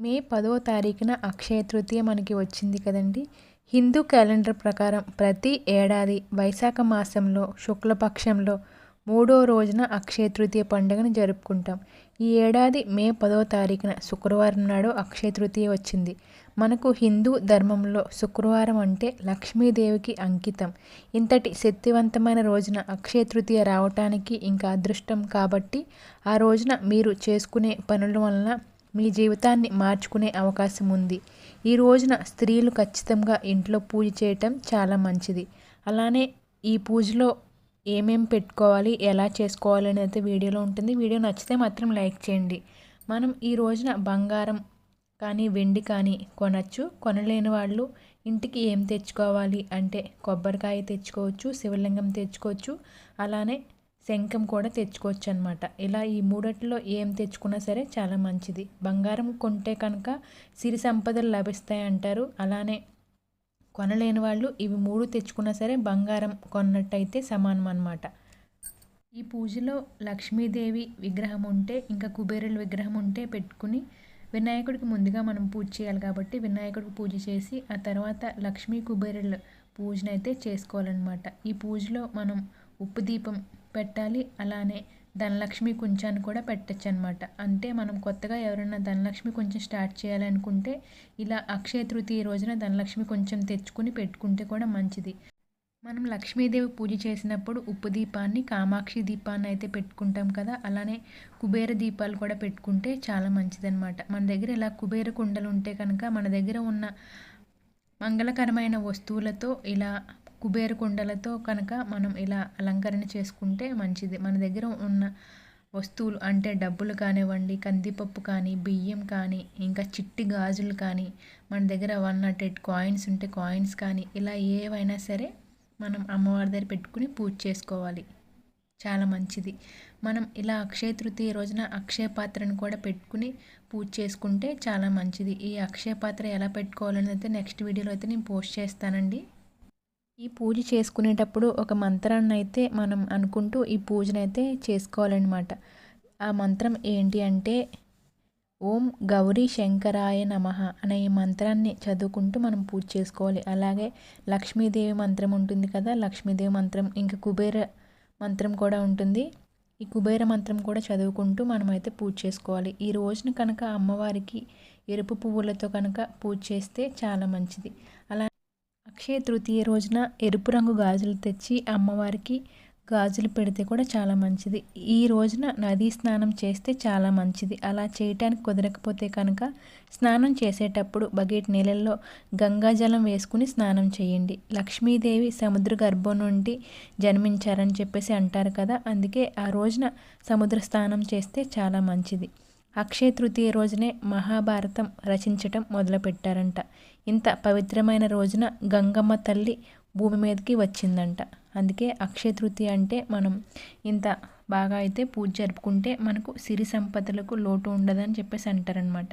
మే పదవ తారీఖున అక్షయ తృతీయ మనకి వచ్చింది కదండి. హిందూ క్యాలెండర్ ప్రకారం ప్రతి ఏడాది వైశాఖ మాసంలో శుక్లపక్షంలో మూడో రోజున అక్షయ తృతీయ పండుగను జరుపుకుంటాం. ఈ ఏడాది మే పదవ తారీఖున శుక్రవారం నాడు అక్షయ తృతీయ వచ్చింది. మనకు హిందూ ధర్మంలో శుక్రవారం అంటే లక్ష్మీదేవికి అంకితం. ఇంతటి శక్తివంతమైన రోజున అక్షయ తృతీయ రావటానికి ఇంకా అదృష్టం కాబట్టి ఆ రోజున మీరు చేసుకునే పనుల వలన మీ జీవితాన్ని మార్చుకునే అవకాశం ఉంది. ఈ రోజున స్త్రీలు ఖచ్చితంగా ఇంట్లో పూజ చేయటం చాలా మంచిది. అలానే ఈ పూజలో ఏమేం పెట్టుకోవాలి ఎలా చేసుకోవాలి అనేది వీడియోలో ఉంటుంది. వీడియో నచ్చితే మాత్రం లైక్ చేయండి. మనం ఈ రోజున బంగారం కానీ వెండి కానీ కొనచ్చు. కొనలేని వాళ్ళు ఇంటికి ఏం తెచ్చుకోవాలి అంటే కొబ్బరికాయ తెచ్చుకోవచ్చు శివలింగం తెచ్చుకోవచ్చు. అలానే శంఖం కూడా తెచ్చుకోవచ్చు అనమాట ఇలా ఈ మూడట్లో ఏం తెచ్చుకున్నా సరే చాలా మంచిది. బంగారం కొంటే కనుక సిరి సంపదలు లభిస్తాయి అంటారు అలానే కొనలేని వాళ్ళు ఇవి మూడు తెచ్చుకున్నా సరే బంగారం కొన్నట్టయితే సమానం అనమాట ఈ పూజలో లక్ష్మీదేవి విగ్రహం ఉంటే ఇంకా కుబేరుల విగ్రహం ఉంటే పెట్టుకుని వినాయకుడికి ముందుగా మనం పూజ చేయాలి కాబట్టి వినాయకుడికి పూజ చేసి ఆ తర్వాత లక్ష్మీ కుబేరుల పూజనైతే చేసుకోవాలన్నమాట. ఈ పూజలో మనం ఉప్పు దీపం పెట్టాలి. అలానే ధనలక్ష్మి కుంచాన్ని కూడా పెట్టచ్చు అనమాట అంటే మనం కొత్తగా ఎవరైనా ధనలక్ష్మి కొంచెం స్టార్ట్ చేయాలనుకుంటే ఇలా అక్షయ తృతీయ రోజున ధనలక్ష్మి కొంచెం తెచ్చుకుని పెట్టుకుంటే కూడా మంచిది. మనం లక్ష్మీదేవి పూజ చేసినప్పుడు ఉప్పు దీపాన్ని కామాక్షి దీపాన్ని అయితే పెట్టుకుంటాం కదా. అలానే కుబేర దీపాలు కూడా పెట్టుకుంటే చాలా మంచిదన్నమాట మన దగ్గర ఇలా కుబేర కుండలు ఉంటే కనుక మన దగ్గర ఉన్న మంగళకరమైన వస్తువులతో ఇలా కుబేర కుండలతో కనుక మనం ఇలా అలంకరణ చేసుకుంటే మంచిది. మన దగ్గర ఉన్న వస్తువులు అంటే డబ్బులు కానివ్వండి కందిపప్పు కానీ బియ్యం కానీ ఇంకా చిట్టి గాజులు కానీ మన దగ్గర వన్ నాట్ ఎయిట్ కాయిన్స్ ఉంటే కాయిన్స్ కానీ ఇలా ఏవైనా సరే మనం అమ్మవారి దగ్గర పెట్టుకుని పూజ చేసుకోవాలి. చాలా మంచిది. మనం ఇలా అక్షయ తృతీయ రోజున అక్షయ పాత్రను కూడా పెట్టుకుని పూజ చేసుకుంటే చాలా మంచిది. ఈ అక్షయ పాత్ర ఎలా పెట్టుకోవాలని అయితే నెక్స్ట్ వీడియోలో అయితే నేను పోస్ట్ చేస్తానండి. ఈ పూజ చేసుకునేటప్పుడు ఒక మంత్రాన్ని అయితే మనం అనుకుంటూ ఈ పూజనైతే చేసుకోవాలన్నమాట. ఆ మంత్రం ఏంటి అంటే ఓం గౌరీ శంకరాయ నమ అనే ఈ మంత్రాన్ని చదువుకుంటూ మనం పూజ చేసుకోవాలి. అలాగే లక్ష్మీదేవి మంత్రం ఉంటుంది కదా లక్ష్మీదేవి మంత్రం ఇంకా కుబేర మంత్రం కూడా ఉంటుంది. ఈ కుబేర మంత్రం కూడా చదువుకుంటూ మనమైతే పూజ చేసుకోవాలి. ఈ రోజున కనుక అమ్మవారికి ఎరుపు పువ్వులతో కనుక పూజ చేస్తే చాలా మంచిది. అలా అక్షయ తృతీయ రోజున ఎరుపు రంగు గాజులు తెచ్చి అమ్మవారికి గాజులు పెడితే కూడా చాలా మంచిది. ఈ రోజున నదీ స్నానం చేస్తే చాలా మంచిది. అలా చేయటానికి కుదరకపోతే కనుక స్నానం చేసేటప్పుడు బకెట్ నీళ్ళల్లో గంగాజలం వేసుకుని స్నానం చేయండి. లక్ష్మీదేవి సముద్ర గర్భం నుండి జన్మించారని చెప్పేసి అంటారు కదా అందుకే ఆ రోజున సముద్ర స్నానం చేస్తే చాలా మంచిది. అక్షయ తృతీయ రోజునే మహాభారతం రచించటం మొదలుపెట్టారంట. ఇంత పవిత్రమైన రోజున గంగమ్మ తల్లి భూమి మీదకి వచ్చిందంట. అందుకే అక్షయ తృతీయ అంటే మనం ఇంత బాగా అయితే పూజ జరుపుకుంటే మనకు సిరి సంపదలకు లోటు ఉండదని చెప్పేసి అంటారనమాట